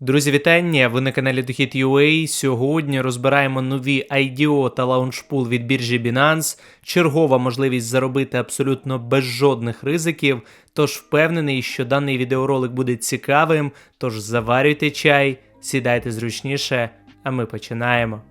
Друзі, вітання! Ви на каналі Дохід.ua. Сьогодні розбираємо нові IDO та лаунчпул від біржі Binance. Чергова можливість заробити абсолютно без жодних ризиків. Тож впевнений, що даний відеоролик буде цікавим. Тож заварюйте чай, сідайте зручніше, а ми починаємо.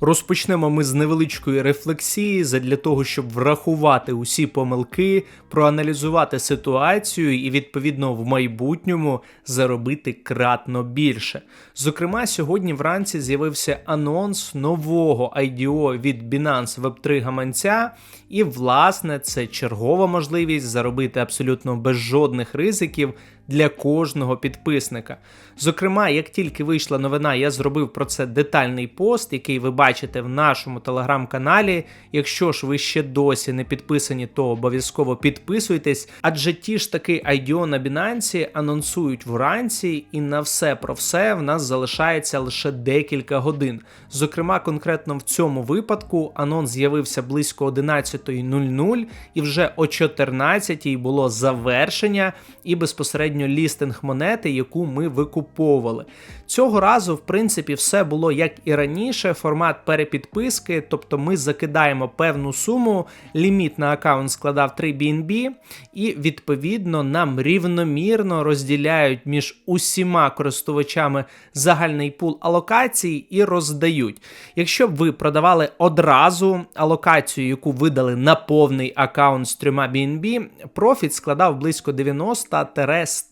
Розпочнемо ми з невеличкої рефлексії задля того, щоб врахувати усі помилки, проаналізувати ситуацію і відповідно в майбутньому заробити кратно більше. Зокрема, сьогодні вранці з'явився анонс нового IDO від Binance Web3 гаманця, і власне це чергова можливість заробити абсолютно без жодних ризиків для кожного підписника. Зокрема, як тільки вийшла новина, я зробив про це детальний пост, який ви бачите в нашому телеграм-каналі. Якщо ж ви ще досі не підписані, то обов'язково підписуйтесь, адже ті ж таки IDO на Binance анонсують вранці, і на все про все в нас залишається лише декілька годин. Зокрема, конкретно в цьому випадку анонс з'явився близько 11.00 і вже о 14.00 було завершення і безпосередньо лістинг монети, яку ми викуповували. Цього разу, в принципі, все було як і раніше, формат перепідписки, тобто ми закидаємо певну суму, ліміт на аккаунт складав 3 BNB, і відповідно нам рівномірно розділяють між усіма користувачами загальний пул алокацій і роздають. Якщо б ви продавали одразу алокацію, яку видали на повний аккаунт з 3 BNB, профіт складав близько 90-100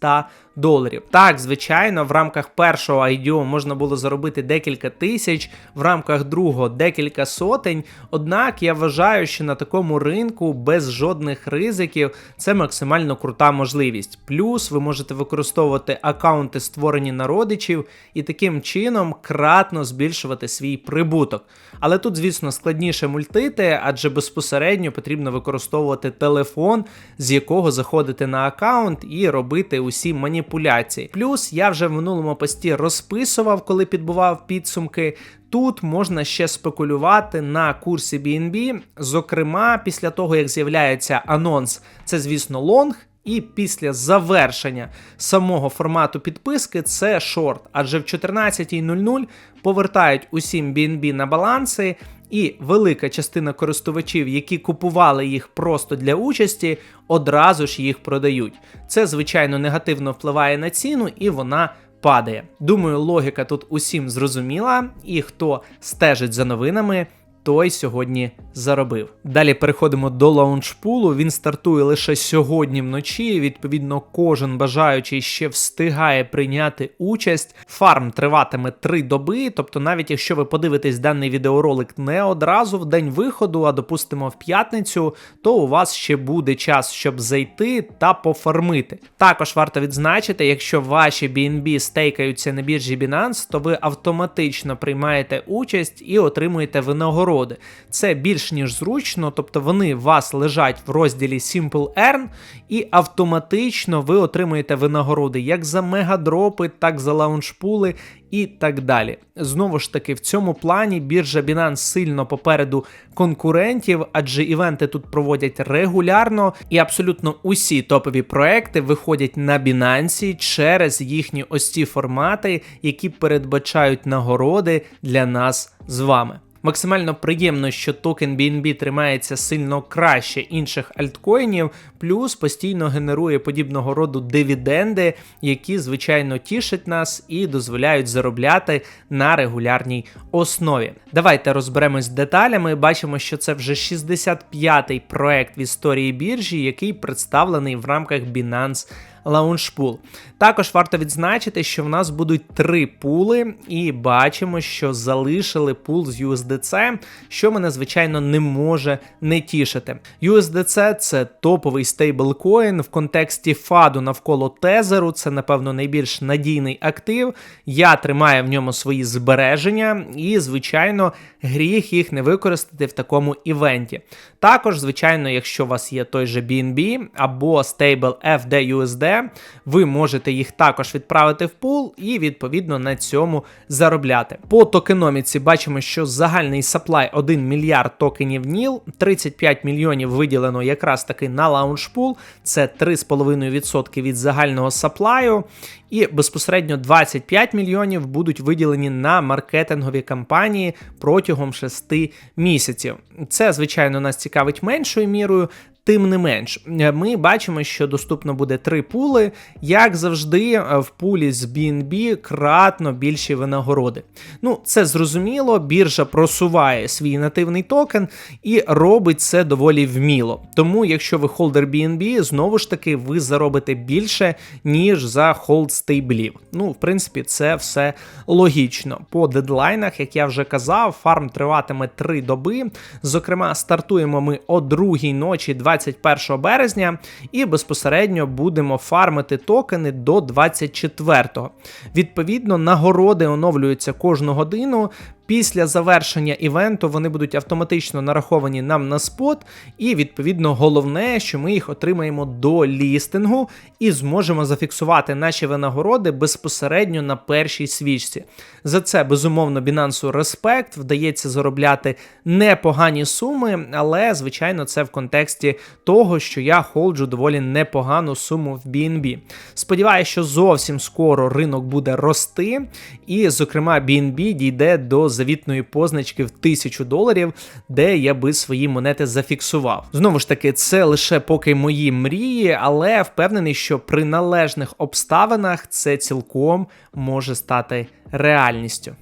доларів. Так, звичайно, в рамках першого IDO можна було заробити декілька тисяч, в рамках другого декілька сотень. Однак я вважаю, що на такому ринку без жодних ризиків це максимально крута можливість. Плюс ви можете використовувати аккаунти, створені на родичів, і таким чином кратно збільшувати свій прибуток. Але тут, звісно, складніше мультити, адже безпосередньо потрібно використовувати телефон, з якого заходити на аккаунт і робити усі маніпуляції. Плюс я вже в минулому пості розписував, коли підбував підсумки. Тут можна ще спекулювати на курсі BNB. Зокрема, після того, як з'являється анонс, це, звісно, лонг. І після завершення самого формату підписки це шорт, адже в 14.00 повертають усім BNB на баланси, і велика частина користувачів, які купували їх просто для участі, одразу ж їх продають. Це, звичайно, негативно впливає на ціну і вона падає. Думаю, логіка тут усім зрозуміла, і хто стежить за новинами той сьогодні заробив. Далі переходимо до лаунчпулу. Він стартує лише сьогодні вночі. Відповідно, кожен бажаючий ще встигає прийняти участь. Фарм триватиме три доби. Тобто, навіть якщо ви подивитесь даний відеоролик не одразу в день виходу, а допустимо в п'ятницю, то у вас ще буде час, щоб зайти та пофармити. Також варто відзначити, якщо ваші BNB стейкаються на біржі Binance, то ви автоматично приймаєте участь і отримуєте винагороду нагороди. Це більш ніж зручно, тобто вони у вас лежать в розділі Simple Earn, і автоматично ви отримуєте винагороди як за мегадропи, так за лаунчпули і так далі. Знову ж таки, в цьому плані біржа Binance сильно попереду конкурентів, адже івенти тут проводять регулярно, і абсолютно усі топові проекти виходять на Binance через їхні ось ці формати, які передбачають нагороди для нас з вами. Максимально приємно, що токен BNB тримається сильно краще інших альткоїнів, плюс постійно генерує подібного роду дивіденди, які, звичайно, тішать нас і дозволяють заробляти на регулярній основі. Давайте розберемось з деталями. Бачимо, що це вже 65-й проект в історії біржі, який представлений в рамках Binance лаунчпул. Також варто відзначити, що в нас будуть три пули, і бачимо, що залишили пул з USDC, що мене, звичайно, не може не тішити. USDC це топовий стейблкоін в контексті фаду навколо тезеру. Це, напевно, найбільш надійний актив. Я тримаю в ньому свої збереження, і, звичайно, гріх їх не використати в такому івенті. Також, звичайно, якщо у вас є той же BNB або стейбл FDUSD, ви можете їх також відправити в пул і відповідно на цьому заробляти. По токеноміці бачимо, що загальний саплай 1 мільярд токенів NIL, 35 мільйонів виділено якраз таки на лаунчпул, це 3,5% від загального саплаю. І безпосередньо 25 мільйонів будуть виділені на маркетингові кампанії протягом 6 місяців. Це, звичайно, нас цікавить меншою мірою. Тим не менш, ми бачимо, що доступно буде три пули. Як завжди, в пулі з BNB кратно більші винагороди. Ну, це зрозуміло, біржа просуває свій нативний токен і робить це доволі вміло. Тому, якщо ви холдер BNB, знову ж таки, ви заробите більше, ніж за холд стейблів. Ну, в принципі, це все логічно. По дедлайнах, як я вже казав, фарм триватиме 3 доби. Зокрема, стартуємо ми о 2 ночі 21 березня, і безпосередньо будемо фармити токени до 24-го. Відповідно, нагороди оновлюються кожну годину. Після завершення івенту вони будуть автоматично нараховані нам на спот, і відповідно головне, що ми їх отримаємо до лістингу і зможемо зафіксувати наші винагороди безпосередньо на першій свічці. За це безумовно Binance респект, вдається заробляти непогані суми, але звичайно це в контексті того, що я холджу доволі непогану суму в BNB. Сподіваюся, що зовсім скоро ринок буде рости, і, зокрема, BNB дійде до завітної позначки в тисячу доларів, де я би свої монети зафіксував. Знову ж таки, це лише поки мої мрії, але впевнений, що при належних обставинах це цілком може стати реальністю.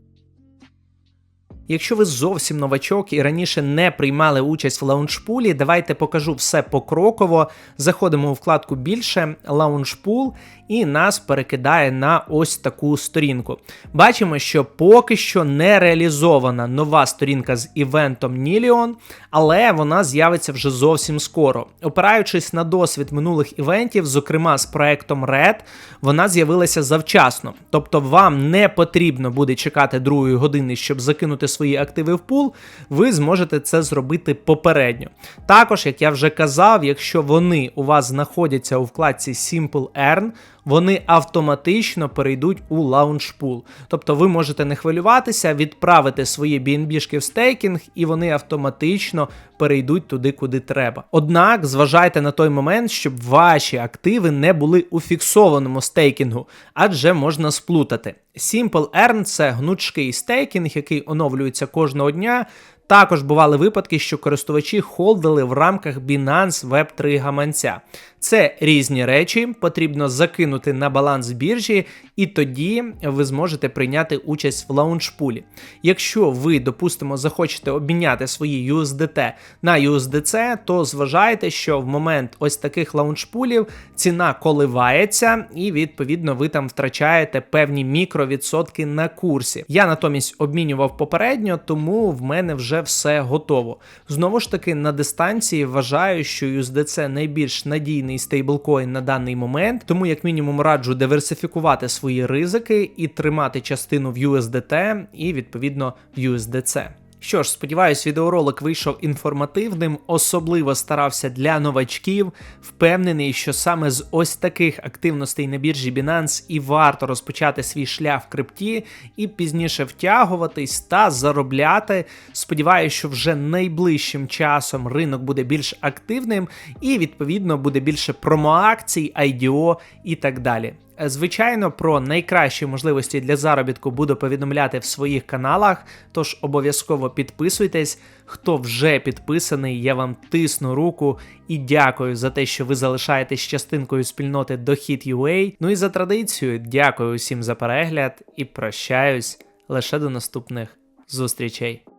Якщо ви зовсім новачок і раніше не приймали участь в лаунчпулі, давайте покажу все покроково. Заходимо у вкладку більше, лаунчпул, і нас перекидає на ось таку сторінку. Бачимо, що поки що не реалізована нова сторінка з івентом Ніліон, але вона з'явиться вже зовсім скоро. Опираючись на досвід минулих івентів, зокрема з проектом Red, вона з'явилася завчасно. Тобто вам не потрібно буде чекати другої години, щоб закинути свої активи в пул, ви зможете це зробити попередньо. Також, як я вже казав, якщо вони у вас знаходяться у вкладці Simple Earn, вони автоматично перейдуть у лаунчпул. Тобто ви можете не хвилюватися, відправити свої BNB-шки в стейкінг, і вони автоматично перейдуть туди, куди треба. Однак зважайте на той момент, щоб ваші активи не були у фіксованому стейкінгу, адже можна сплутати. Simple Earn – це гнучкий стейкінг, який оновлюється кожного дня. Також бували випадки, що користувачі холдили в рамках Binance Web3 гаманця. Це різні речі, потрібно закинути на баланс біржі, і тоді ви зможете прийняти участь в лаунчпулі. Якщо ви, допустимо, захочете обміняти свої USDT на USDC, то зважайте, що в момент ось таких лаунчпулів ціна коливається, і відповідно ви там втрачаєте певні мікровідсотки на курсі. Я натомість обмінював попередньо, тому в мене вже все готово. Знову ж таки, на дистанції вважаю, що USDC найбільш надійний стейблкоін на даний момент, тому як мінімум раджу диверсифікувати свої ризики і тримати частину в USDT і відповідно в USDC. Що ж, сподіваюсь, відеоролик вийшов інформативним, особливо старався для новачків. Впевнений, що саме з ось таких активностей на біржі Binance і варто розпочати свій шлях в крипті і пізніше втягуватись та заробляти. Сподіваюсь, що вже найближчим часом ринок буде більш активним і, відповідно, буде більше промоакцій, IDO і так далі. Звичайно, про найкращі можливості для заробітку буду повідомляти в своїх каналах, тож обов'язково підписуйтесь. Хто вже підписаний, я вам тисну руку і дякую за те, що ви залишаєтесь частинкою спільноти Дохід.ua. Ну і за традицією, дякую усім за перегляд і прощаюсь лише до наступних зустрічей.